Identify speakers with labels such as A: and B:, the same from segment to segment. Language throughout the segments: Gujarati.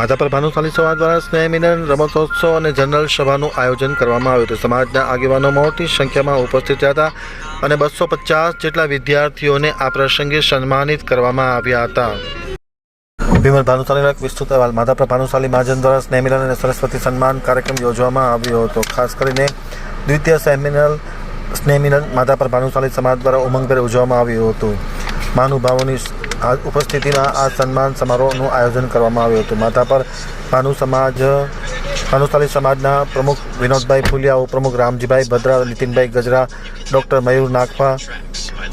A: માધાપર ભાનુશાલી સમાજ દ્વારા સ્નેહ મિલન, રમતોત્સવ અને જનરલ સભાનું આયોજન કરવામાં આવ્યું હતું. સમાજના આગેવાનો મોટી સંખ્યામાં ઉપસ્થિત રહ્યા હતા અને બસો પચાસ જેટલા વિદ્યાર્થીઓને આ પ્રસંગે સન્માનિત કરવામાં આવ્યા હતા. ભીમર ભાનુશાલીનો એક વિસ્તૃત અહેવાલ. માધાપર ભાનુશાલી મહાજન દ્વારા સ્નેહ મિલન અને સરસ્વતી સન્માન કાર્યક્રમ યોજવામાં આવ્યો હતો. ખાસ કરીને દ્વિતીય સેમિનલ સ્નેહ મિલન માધાપર ભાનુશાલી સમાજ દ્વારા ઉમંગભેર ઉજવવામાં આવ્યું હતું. મહાનુભાવોની ઉપસ્થિતિમાં આ સન્માન સમારોહનું આયોજન કરવામાં આવ્યું હતું. માધાપર ભાનુ સમાજ ભાનુશાલી સમાજના પ્રમુખ વિનોદભાઈ ફુલિયા ઉપપ્રમુખ રામજીભાઈ ભદ્રા, નીતિનભાઈ ગજરા, ડૉક્ટર મયુર નાગપા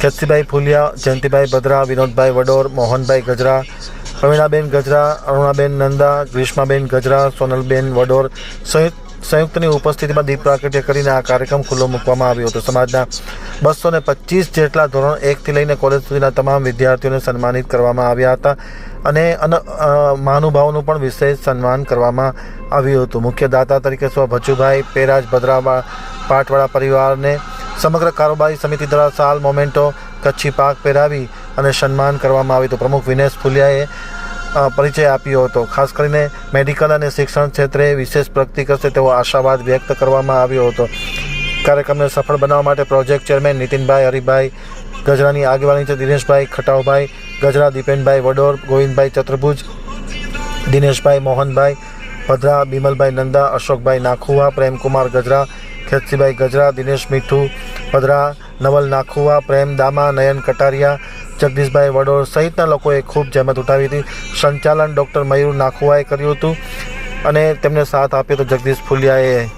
A: ખેતસીભાઈ ફુલિયા, જયંતિભાઈ ભદ્રા, વિનોદભાઈ વડોર, મોહનભાઈ ગજરા, પ્રવીણાબેન ગજરા, અરુણાબેન નંદા, ગ્રીષ્માબેન ગજરા, સોનલબેન વડોર સહિત સંયુક્તની ઉપસ્થિતિમાં દીપ પ્રાગટ્ય કરીને આ કાર્યક્રમ ખુલ્લો મૂકવામાં આવ્યો હતો. સમાજના બસો ને જેટલા ધોરણ એકથી લઈને કોલેજ સુધીના તમામ વિદ્યાર્થીઓને સન્માનિત કરવામાં આવ્યા હતા અને મહાનુભાવોનું પણ વિશેષ સન્માન કરવામાં આવ્યું હતું. મુખ્ય દાતા તરીકે સ્વ ભચુભાઈ પેરાજ ભદ્રાવા પાટવાળા પરિવારને સમગ્ર કારોબારી સમિતિ દ્વારા સાલ, મોમેન્ટો, કચ્છી પાક પહેરાવી અને સન્માન કરવામાં આવ્યું હતું. પ્રમુખ વિનેશ ફુલિયાએ પરિચય આપ્યો હતો. ખાસ કરીને મેડિકલ અને શિક્ષણ ક્ષેત્રે વિશેષ પ્રગતિ કરશે તેવો આશાવાદ વ્યક્ત કરવામાં આવ્યો હતો. કાર્યક્રમને સફળ બનાવવા માટે પ્રોજેક્ટ ચેરમેન નીતિનભાઈ હરિભાઈ, ગજરાની આગેવાની છે દિનેશભાઈ ખટાવભાઈ, ગજરા દીપેનભાઈ વડોર, ગોવિંદભાઈ ચતુર્ભુજ, દિનેશભાઈ મોહનભાઈ ભદ્રા, બિમલભાઈ નંદા, અશોકભાઈ નાખુવા, પ્રેમકુમાર ગજરા, ખેતસીભાઈ ગજરા, દિનેશ મીઠું, ભદ્રા, નવલ નાખુવા, પ્રેમ દામા, નયન કટારિયા, જગદીશભાઈ વડોળ સહિતના લોકોએ ખૂબ જહેમત ઉઠાવી હતી. સંચાલન ડૉક્ટર મયુર નાખુવાએ કર્યું હતું અને તેમને સાથ આપ્યો હતો જગદીશ ફુલિયાએ